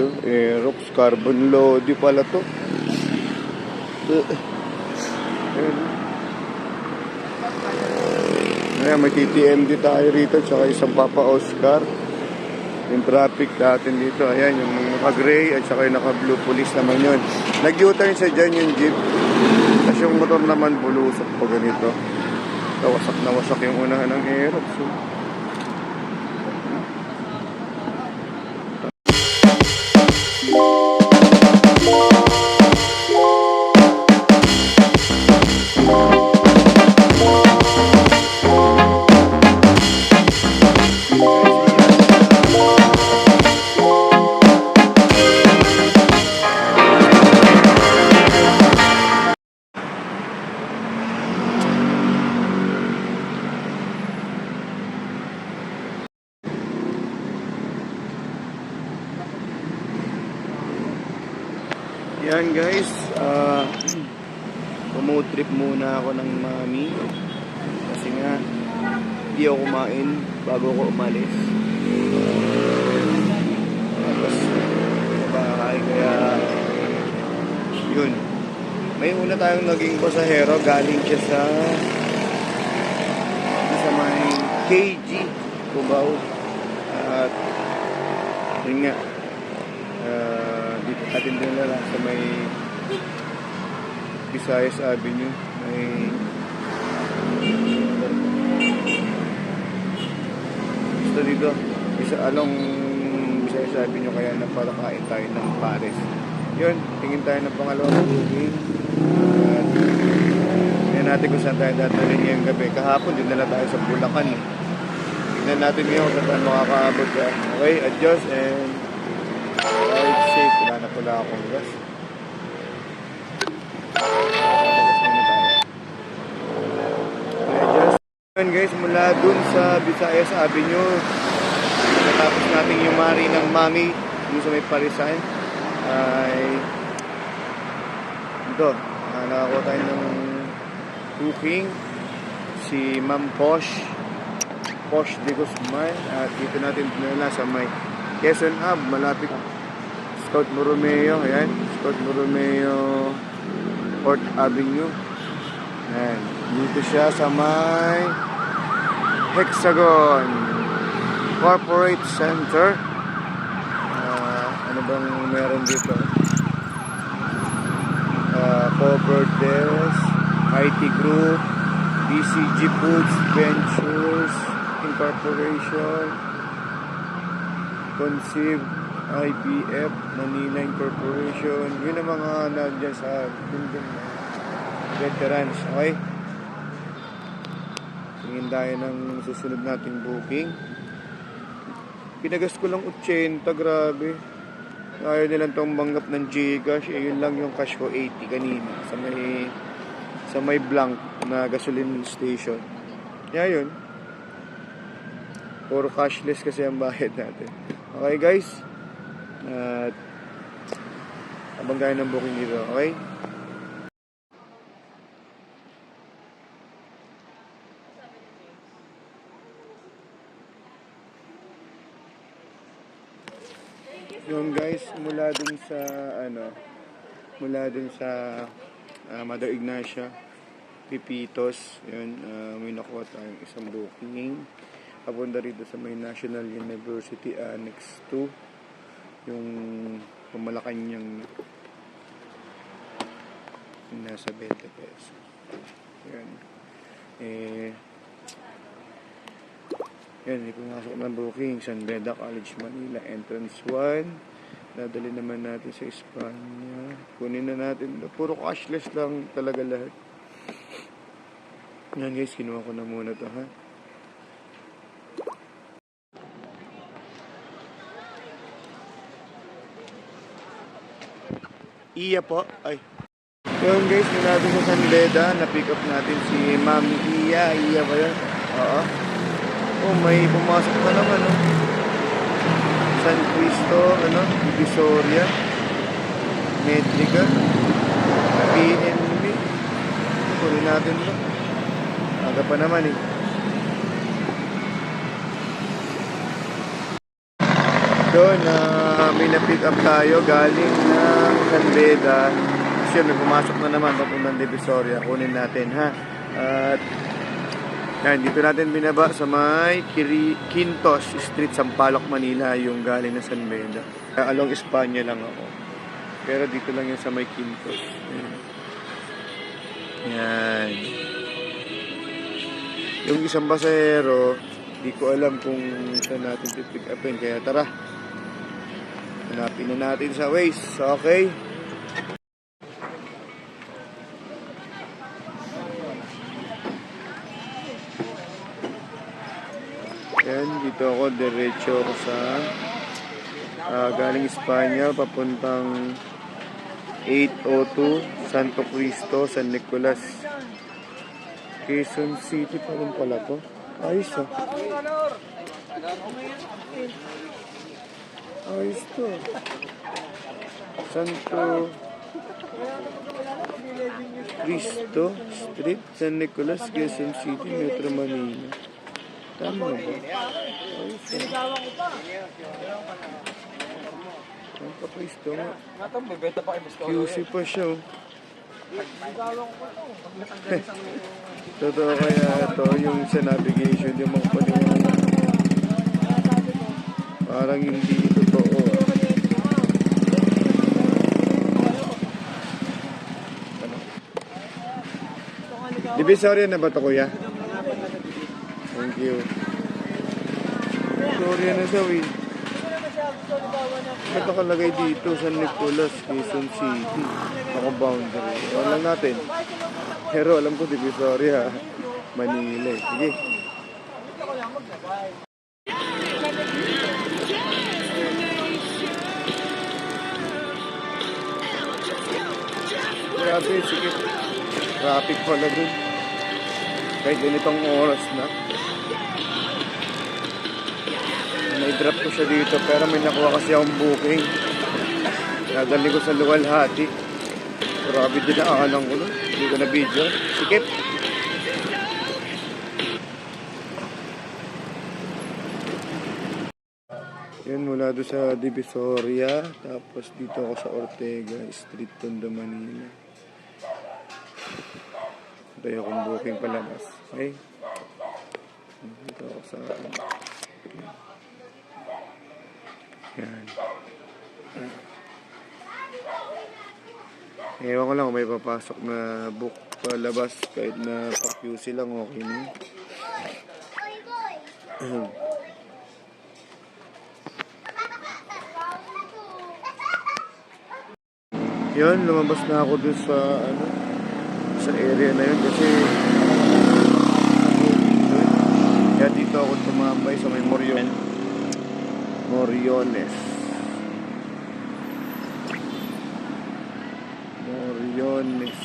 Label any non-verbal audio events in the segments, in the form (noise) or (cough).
oh. Aerox carbon lodi pala to. Ayan. Ayan, may TTMD tayo rito, tsaka isang Papa Oscar. Yung traffic natin dito, ayan, yung naka-gray at saka yung naka-blue police naman yun. Nag-U-turn siya dyan yung jeep. Tapos yung motor naman bulusok pa ganito. Wasak na wasak yung unahan ng Aerox. oh. Tayong naging pasahero galing siya sa sa may KG Cubao. At yun nga Ah, dito natin din na lang sa may Visayas Avenue. May gusto dito. Isa along Visayas Avenue kaya napalakain tayo ng Paris yun, tingin tayo ng pangalawang at tingnan natin kung saan tayo dadalhin ngayong gabi kahapon din nala tayo sa Bulacan eh. tingnan natin ngayon kung saan makakaabot ka okay, adjust and Ride safe. Wala na pala akong gas. Guys, mula dun sa Visayas Avenue. Natapos natin yung mari ng mami dun sa may Parisan. Ay ito, nakakuha tayo ng cooking. Si Ma'am Posh. Posh de Guzman. At dito natin dinala sa may Quezon Hub, malapit. Scout Borromeo, ayan, Scout Borromeo Port Avenue. Ayan, dito siya sa may Hexagon Corporate Center. Ah, ano bang meron dito? IT Group, BCG Foods Ventures Incorporation, Conceive, IBF, Manila Incorporation. Yun ang mga nandiyan sa bundong veterans. Okay? Tingin tayo ng susunod nating booking. Pinagas ko lang 80, grabe. Ayaw nilang tong manggap ng Gcash. Eh, yun lang yung cash ko 80 kanina sa may sa may blank na gasoline station. Kaya yun. Puro cashless kasi ang bayad natin. Okay guys? At abang tayo ng booking dito, okay? Yun guys, mula dun sa ano, mula dun sa ah, Mother Ignacia, Pipitos, yun, ah, may nakuha tayong isang booking. Papunta rito sa may National University Annex 2, yung pamalakanyang yung nasa 20 pesos. Yan. Eh, yan, hindi pumasok ng booking. San Beda College, Manila. Entrance 1. Nadali naman natin sa Espanya. Kunin na natin. Puro cashless lang talaga lahat. Yan guys, kinuha ko na muna to ha. Iya po. Ay. Yun guys, yun natin sa San Beda. Na-pick up natin si Ma'am Iya. Iya ba yun? Oo. Oh, may pumasok na naman, no? San Cristo, ano? Divisoria. Metrica. PNB. Kunin natin to. Aga pa naman eh. doon na may na-pick up tayo galing ng San Beda. Kasi yun, may pumasok na naman papuntang Divisoria. Kunin natin ha. At yan, dito natin binaba sa may Kiri, Quintos Street, Sampaloc, Manila, yung galing na San Beda. Along Espanya lang ako. Pero dito lang yun sa may Quintos. Yan. Yan. Yung isang basero, di ko alam kung saan natin pipick upin. Kaya tara, hanapin na natin sa Waze. Okay? Yan, dito ako, diretso ako sa ah, galing Espanya, papuntang 802 Santo Cristo, San Nicolas. Quezon City pa rin pala to. Ayos ah. Ayos to. Santo Cristo Street, San Nicolas, Quezon City, Metro Manila. Tama ba? Ayos ah. Santo Cristo nga. Natang bebenta pa kay Boss QC pa siya oh. Totoo kaya ito yung sa navigation, yung mga paniwala. Parang hindi totoo. Divisoria na ba ito kuya? Thank you. Divisoria na siya, Win. Ba't nakalagay dito sa Nicolas, Quezon City? Ako boundary. Alam natin. Pero alam ko, Divisoria, Manila eh. Sige. Grabe, sige. Traffic pala dun. Kahit ganitong oras na. May drop ko siya dito pero may nakuha kasi akong booking. Dadali ko sa Luwalhati. Grabe din na akalang ko nun. Hindi ko na video. Sikip. Yan mula doon sa Divisoria. Tapos dito ako sa Ortega Street, Tondo, Manila. Tayo akong booking palabas. Okay? Dito ako sa... Ewan ko lang kung may papasok na book palabas kahit na pa-QC lang okay na. (clears throat) yun. Lumabas na ako dun sa ano sa area na yun kasi kaya dito ako tumambay sa may Morion Moriones Moriones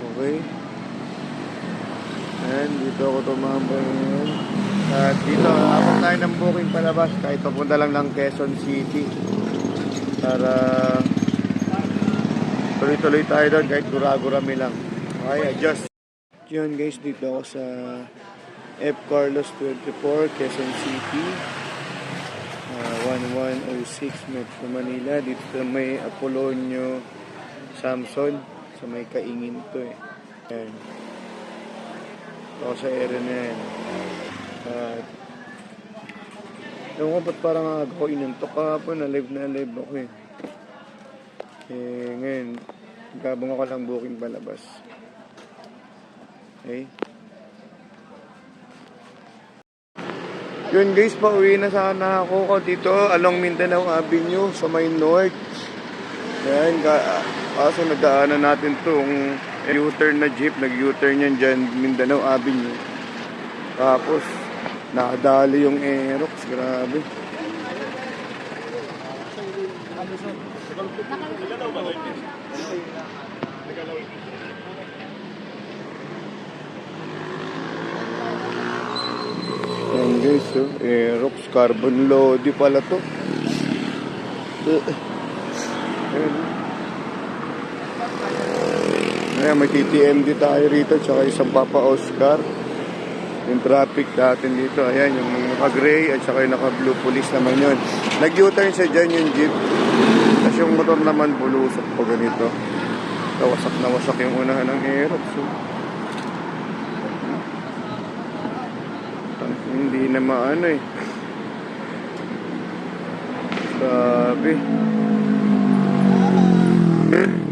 okay and dito ako tumambay ngayon at dito abot tayo ng booking palabas kahit papunta lang ng Quezon City para tuloy-tuloy tayo doon kahit gura-gurami lang. Okay, adjust. Yun guys, dito ako sa F. Carlos 24, Quezon City. Ah, 1106 Metro Manila. Dito may Apolonio Samson. Sa may kaingin to eh. Yan. Ako sa area na yan. At Ewan ko ba't parang aga ko inantok kahapon, alive na alive ako eh. Eh, ngayon, gabang ako lang booking palabas. Okay? Yun guys, pauwi na sana ako dito along Mindanao Avenue sa may north. Yan, kaso nagdaanan natin tong U-turn na jeep, nag-U-turn yan dyan, Mindanao Avenue. Tapos, nakadali yung Aerox, grabe. Yan guys, oh. Aerox carbon lodi pala to. Ayan. Ayan, may TTMD tayo rito, tsaka isang Papa Oscar. Yung traffic natin dito, ayan, yung naka-gray at saka yung naka-blue police naman yun. Nag-U-turn siya dyan yung jeep. Tapos yung motor naman bulusok pa ganito. Nawasak na wasak yung unahan ng Aerox. So. Hindi na maano eh. Grabe. Kaya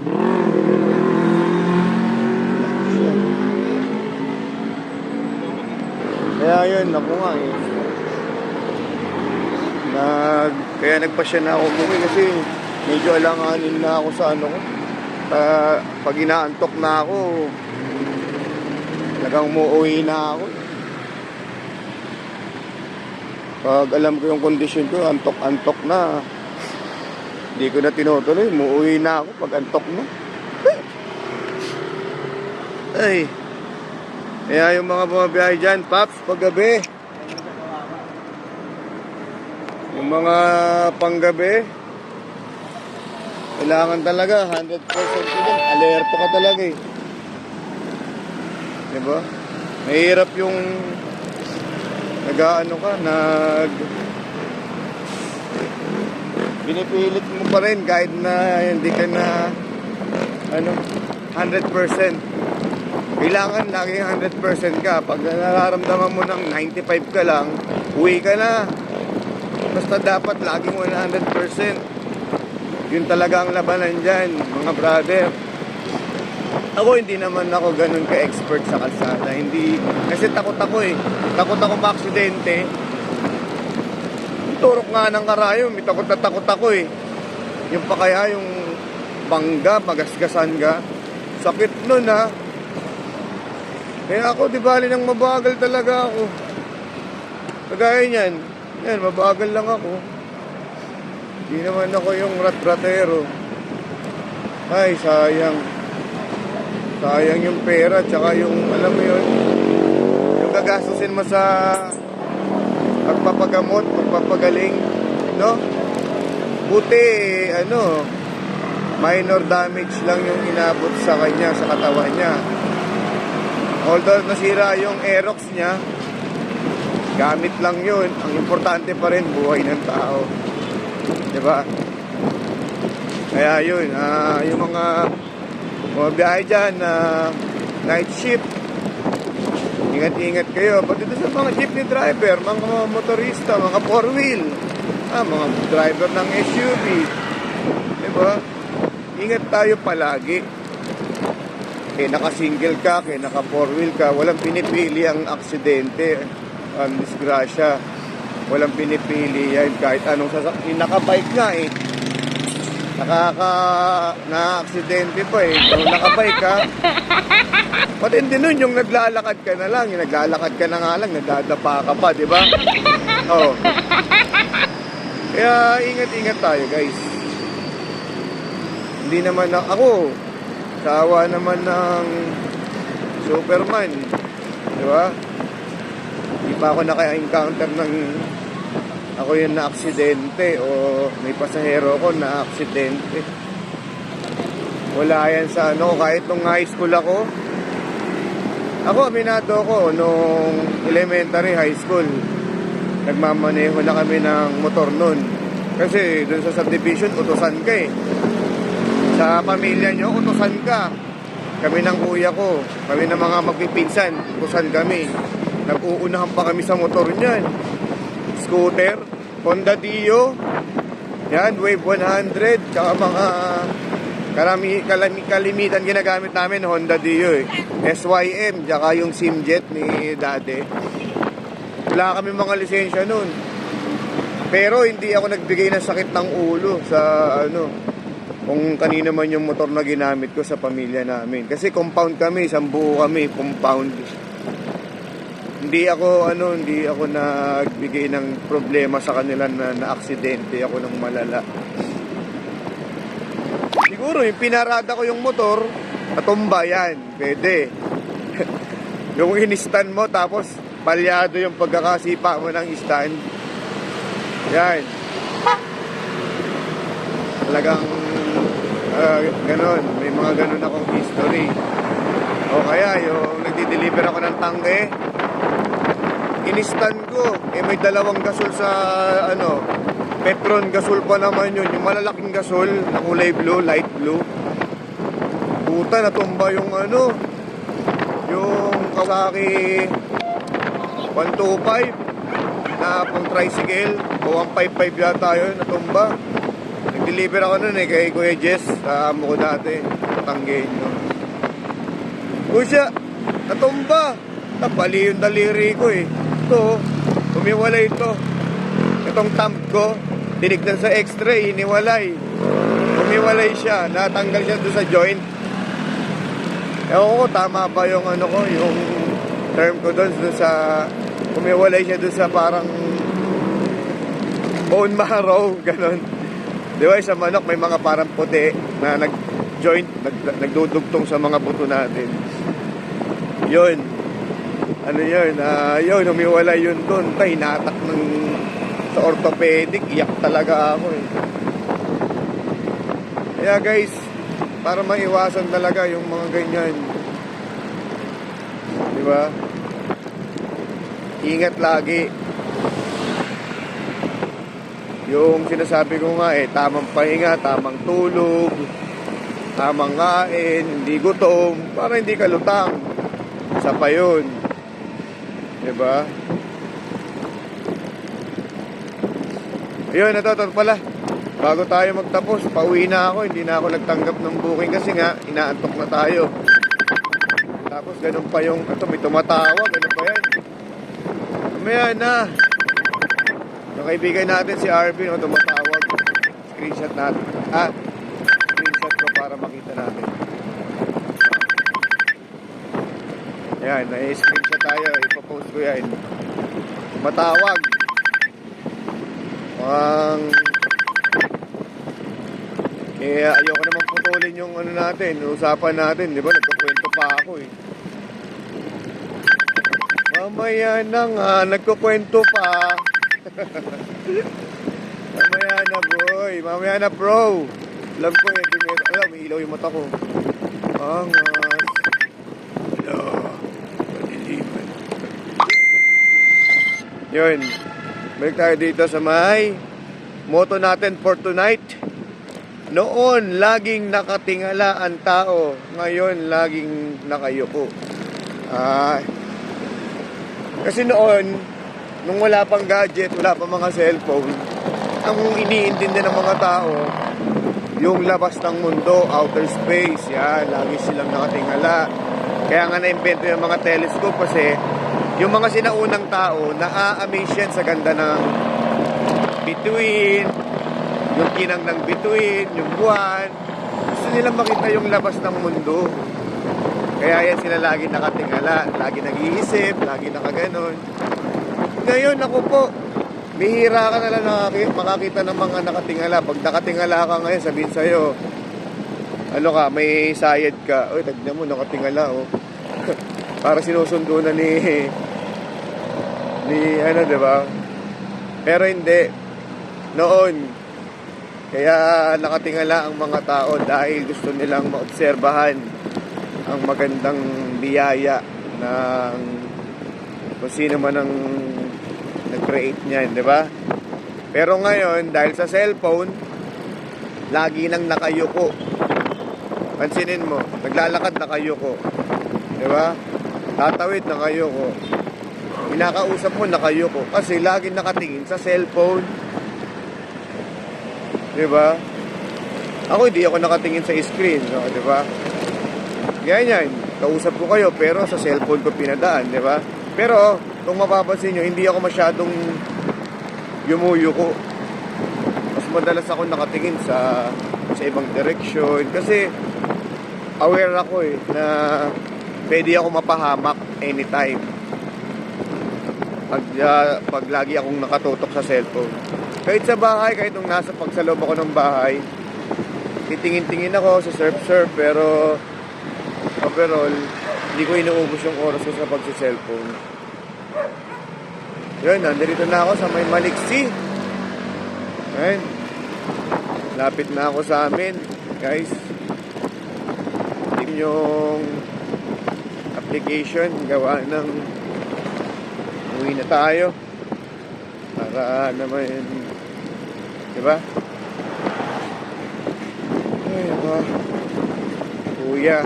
yun, ako nga eh. Nag, kaya nagpasya na ako umuwi kasi medyo alanganin na ako sa ano ko. Pa- pag inaantok na ako, talagang umuwi na ako. Pag alam ko yung kondisyon ko, antok-antok na. Hindi ko na tinutuloy, umuwi na ako pag antok na. Ay. Kaya yung mga bumabiyahe dyan, Paps, paggabi. Yung mga panggabi, kailangan talaga 100% ko dyan. Alerto ka talaga eh. Diba? Mahirap yung nag-ano ka, nag... Pinipilit mo pa rin kahit na hindi ka na ano, 100%. Kailangan laging 100% ka. Pag nararamdaman mo ng 95 ka lang, uwi ka na. Basta dapat laging 100%. Yun talaga ang labanan dyan, mga brother. Ako hindi naman ako ganun ka-expert sa kalsada. Hindi, kasi takot ako eh. Takot ako pa-aksidente. Turok nga ng karayom, takot na takot ako eh. Yung pa kaya yung bangga, magasgasan ka. Sakit nun ha. Kaya ako, di bali nang mabagal talaga ako. Kagaya niyan, yan, mabagal lang ako. Di naman ako yung rat-ratero. Ay, sayang. Sayang yung pera, tsaka yung, alam mo yun, yung gagastusin mo sa pagpapagamot, pagpapagaling, no? Buti, ano, minor damage lang yung inabot sa kanya, sa katawan niya. Although nasira yung Aerox niya, gamit lang yun. Ang importante pa rin, buhay ng tao. ba? Kaya yun, ah, yung mga mga biyahe dyan na night shift, ingat-ingat kayo. Pati sa mga jeepney driver, mga motorista, mga four wheel, ah, mga driver ng SUV. 'Di ba? Ingat tayo palagi. Kaya naka-single ka, kaya naka-four wheel ka, walang pinipili ang aksidente, ang disgrasya. Walang pinipili yan kahit anong sasakyan. Naka-bike nga eh. Nakaka na-aksidente pa eh. Kung nakabike ka, patindi nun yung naglalakad ka na lang. Yung naglalakad ka na nga lang, nadadapa ka pa, di ba? Oo. Kaya ingat-ingat tayo guys. Hindi naman na, ako, sawa naman ng Superman. Di ba? Hindi pa ako naka-encounter ng ako yung na-aksidente o may pasahero ko na-aksidente. Wala yan sa ano, kahit nung high school ako. Ako, aminado ko, nung elementary high school, nagmamaneho na kami ng motor nun. Kasi dun sa subdivision, utusan ka eh. Sa pamilya nyo, utusan ka. Kami ng kuya ko, kami ng mga magpipinsan, utusan kami. Nag-uunahan pa kami sa motor niyan. Scooter, Honda Dio, yan, Wave 100, tsaka mga karami, kalami, kalimitan ginagamit namin, Honda Dio eh. SYM, tsaka yung Simjet ni dati. Wala kami mga lisensya nun. Pero hindi ako nagbigay ng sakit ng ulo sa ano, kung kanina man yung motor na ginamit ko sa pamilya namin. Kasi compound kami, isang buo kami, compound. Hindi ako ano, hindi ako nagbigay ng problema sa kanila na na-aksidente ako ng malala. Siguro yung pinarada ko yung motor, natumba yan, pwede. (laughs) yung in-stand mo tapos palyado yung pagkakasipa mo ng stand. Yan. Talagang ah, ganon, may mga ganon akong history. O kaya yung nagdi-deliver ako ng tangke, inistan ko. Eh may dalawang gasol sa ano, Petron gasol pa naman yun. Yung malalaking gasol na kulay blue, light blue. Puta, natumba yung ano, yung Kawasaki 125 na pang tricycle o 155 yata yun, natumba. Nag-deliver ako nun eh kay Kuya Jess sa amo ko dati, Tanggenyo. O siya, natumba. Napali yung daliri ko eh. Ito, umiwalay ito. Itong thumb ko, tinignan sa x-ray, iniwalay. Umiwalay siya, natanggal siya doon sa joint. Ewan ko, tama ba yung ano ko, yung term ko doon, sa, umiwalay siya doon sa parang bone marrow, (laughs) ganun. Di ba, sa manok may mga parang puti na nag-joint, nag, nagdudugtong sa mga buto natin. Yun. Ano yun? ah yun, umiwalay yun doon. Tay, hinatak ng sa orthopedic. Iyak talaga ako eh. Kaya guys, para maiwasan talaga yung mga ganyan. Di ba? Ingat lagi. Yung sinasabi ko nga eh, tamang pahinga, tamang tulog, tamang kain, hindi gutom, para hindi ka lutang. Isa pa yun. Diba? Ayun, ito, ito pala. Bago tayo magtapos, pauwi na ako. Hindi na ako nagtanggap ng booking kasi nga, inaantok na tayo. Tapos ganun pa yung, ito may tumatawag, ano pa yan? Mamaya na. Kaibigan natin si Arvin, oh, tumatawag. Screenshot natin. Ah, screenshot ko para makita natin. Yan, na-screenshot tayo. Ipopost ko yan. Matawag. Ang... Eh, ayoko naman putulin yung ano natin, usapan natin, di ba? Nagkukwento pa ako eh. Mamaya na nga, nagkukwento pa. Mamaya na boy, mamaya na bro. Love ko eh, may, alam, may ilaw yung mata ko. Angas. Hello. Maliliman. Yun. Balik tayo dito sa may moto natin for tonight. Noon, laging nakatingala ang tao. Ngayon, laging nakayuko. Ah, kasi noon, nung wala pang gadget, wala pang mga cellphone, ang iniintindi ng mga tao, yung labas ng mundo, outer space, yan, lagi silang nakatingala. Kaya nga na-invento yung mga telescope kasi yung mga sinaunang tao, na-amaze yan sa ganda ng bituin, yung kinang ng bituin, yung buwan. Gusto nilang makita yung labas ng mundo. Kaya yan sila lagi nakatingala, lagi nag-iisip, lagi nakaganon. Ngayon ako po, bihira ka na lang makakita ng mga nakatingala. Pag nakatingala ka ngayon, sabihin sa'yo, ano ka, may sayad ka. Uy, tagnan mo, nakatingala, oh. (laughs) Para sinusundo na ni, ni, ano, ba? Pero hindi. Noon, kaya nakatingala ang mga tao dahil gusto nilang maobserbahan ang magandang biyaya ng kung sino man ang nag-create niyan, di ba? Pero ngayon, dahil sa cellphone, lagi nang nakayuko. Pansinin mo, naglalakad nakayuko. Di ba? Tatawid nakayuko. Kinakausap mo nakayuko. Kasi lagi nakatingin sa cellphone. Di ba? Ako hindi ako nakatingin sa screen, no? di ba? Yan yan. Kausap ko kayo pero sa cellphone ko pinadaan, di ba? Pero kung mapapansin nyo, hindi ako masyadong yumuyuko. Mas madalas ako nakatingin sa sa ibang direction kasi aware ako eh na pwede ako mapahamak anytime. Pag, ah, pag lagi akong nakatutok sa cellphone. Kahit sa bahay, kahit nung nasa pagsaloob ako ng bahay, titingin-tingin ako sa surf-surf pero overall, hindi ko inuubos yung oras ko sa pagsa-cellphone. Yun, nandito na ako sa may Maliksi. Ayun. Lapit na ako sa amin, guys. Team yung application gawa ng Uwi na tayo. Para naman, di ba? Ay, ako. Kuya,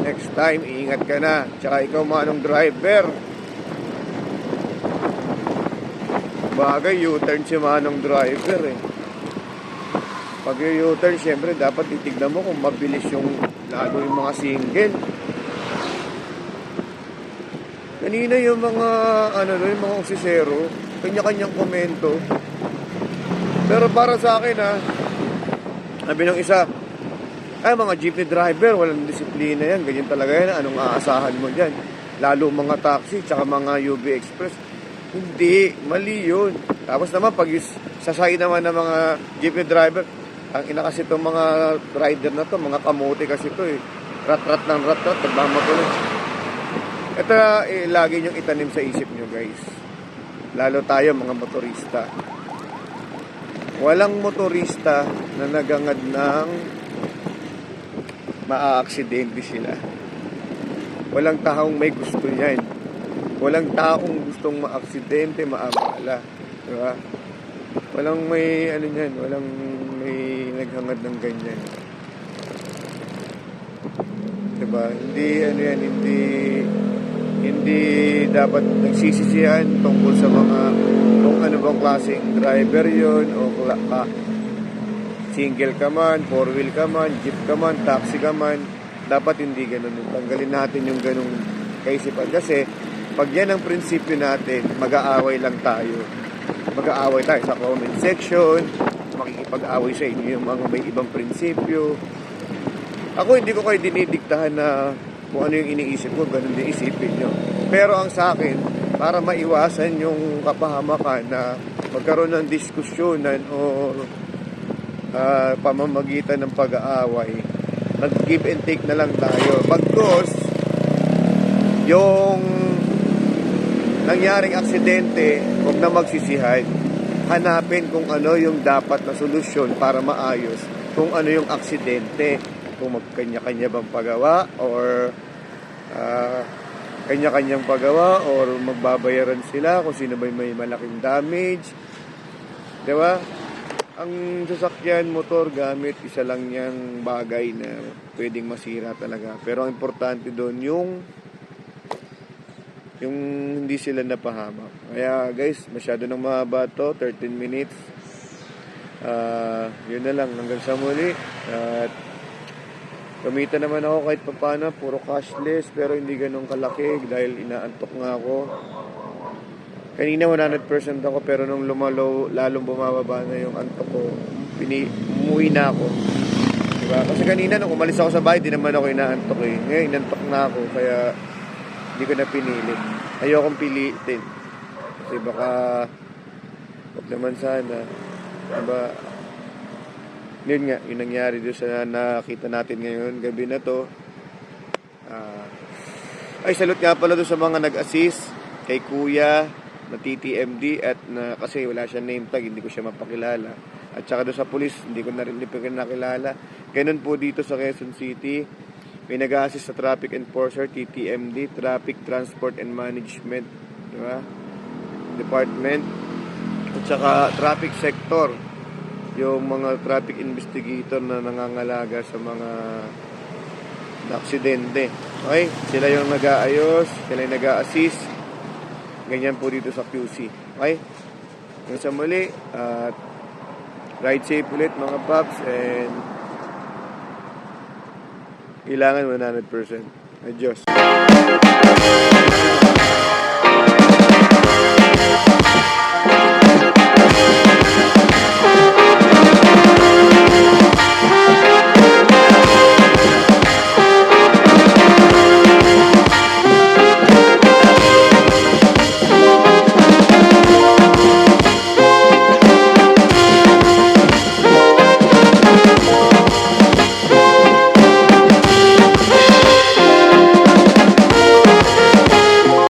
next time, ingat ka na. Tsaka ikaw manong driver. Bagay, U-turn si manong driver eh. Pag U-turn, syempre, dapat titignan mo kung mabilis yung, lalo yung mga single. Kanina yung mga, ano, yung mga oksisero, kanya-kanyang komento. Pero para sa akin, ha, sabi ng isa, ay, mga jeepney driver, walang disiplina yan. Ganyan talaga yan. Anong aasahan mo dyan? Lalo mga taxi, tsaka mga UB Express. Hindi, mali yun. Tapos naman, pag sasay naman ng mga jeepney driver, ang ina kasi itong mga rider na to, mga kamote kasi to eh. Rat-rat ng rat-rat, nagmamagulo. Ito, eh, lagi niyong itanim sa isip niyo guys. Lalo tayo, mga motorista. Walang motorista na nagangad ng maaaksidente sila. Walang taong may gusto niyan. Walang taong gustong maaksidente, maabala. Di ba? Walang may, ano niyan, walang may naghangad ng ganyan. Di ba? Hindi, ano yan, hindi, hindi dapat nagsisisihan tungkol sa mga, kung ano bang klaseng driver yon o ka- single ka man, four wheel ka man, jeep ka man, taxi ka man, dapat hindi ganun. Tanggalin natin yung ganung kaisipan. Kasi, pag yan ang prinsipyo natin, mag-aaway lang tayo. Mag-aaway tayo sa comment section, makikipag-away sa inyo yung mga may ibang prinsipyo. Ako hindi ko kayo dinidiktahan na kung ano yung iniisip ko, ganun din isipin nyo. Pero ang sa akin, para maiwasan yung kapahamakan na magkaroon ng diskusyonan o ah, pamamagitan ng pag-aaway, mag-give and take na lang tayo. Pagkos, yung nangyaring aksidente, huwag na magsisihan. Hanapin kung ano yung dapat na solusyon para maayos kung ano yung aksidente. Kung magkanya-kanya bang pagawa or ah, kanya-kanyang pagawa or magbabayaran sila kung sino ba may malaking damage. Di ba? Ang sasakyan, motor, gamit, isa lang yung bagay na pwedeng masira talaga. Pero ang importante doon yung yung hindi sila napahamak. Kaya guys, masyado nang mahaba to, 13 minutes. Ah, yun na lang, hanggang sa muli. At kumita naman ako kahit papana, puro cashless, pero hindi ganun kalaki dahil inaantok nga ako. Kanina 100% ako, pero nung lumalo, lalong bumababa na yung antok ko, pini, umuwi na ako. Diba? Kasi kanina nung umalis ako sa bahay, di naman ako inaantok eh. Ngayon, inantok na ako, kaya hindi ko na pinili. Ayokong pilitin. Kasi baka, wag naman sana. Diba, yun nga, yung nangyari doon sa nakita natin ngayon, gabi na to. Ah, ay, salute nga pala doon sa mga nag-assist kay Kuya na TTMD at na, kasi wala siya name tag, hindi ko siya mapakilala. At saka doon sa pulis, hindi ko na rin hindi nakilala. Ganun po dito sa Quezon City. May nag-assist sa traffic enforcer, TTMD, Traffic Transport and Management, di ba? Department. At saka traffic sector, yung mga traffic investigator na nangangalaga sa mga aksidente. Okay? Sila yung nag-aayos, sila yung nag-assist. Ganyan po dito sa QC. Okay? Hanggang sa muli, at ride safe ulit mga paps and kailangan 100%. Adios.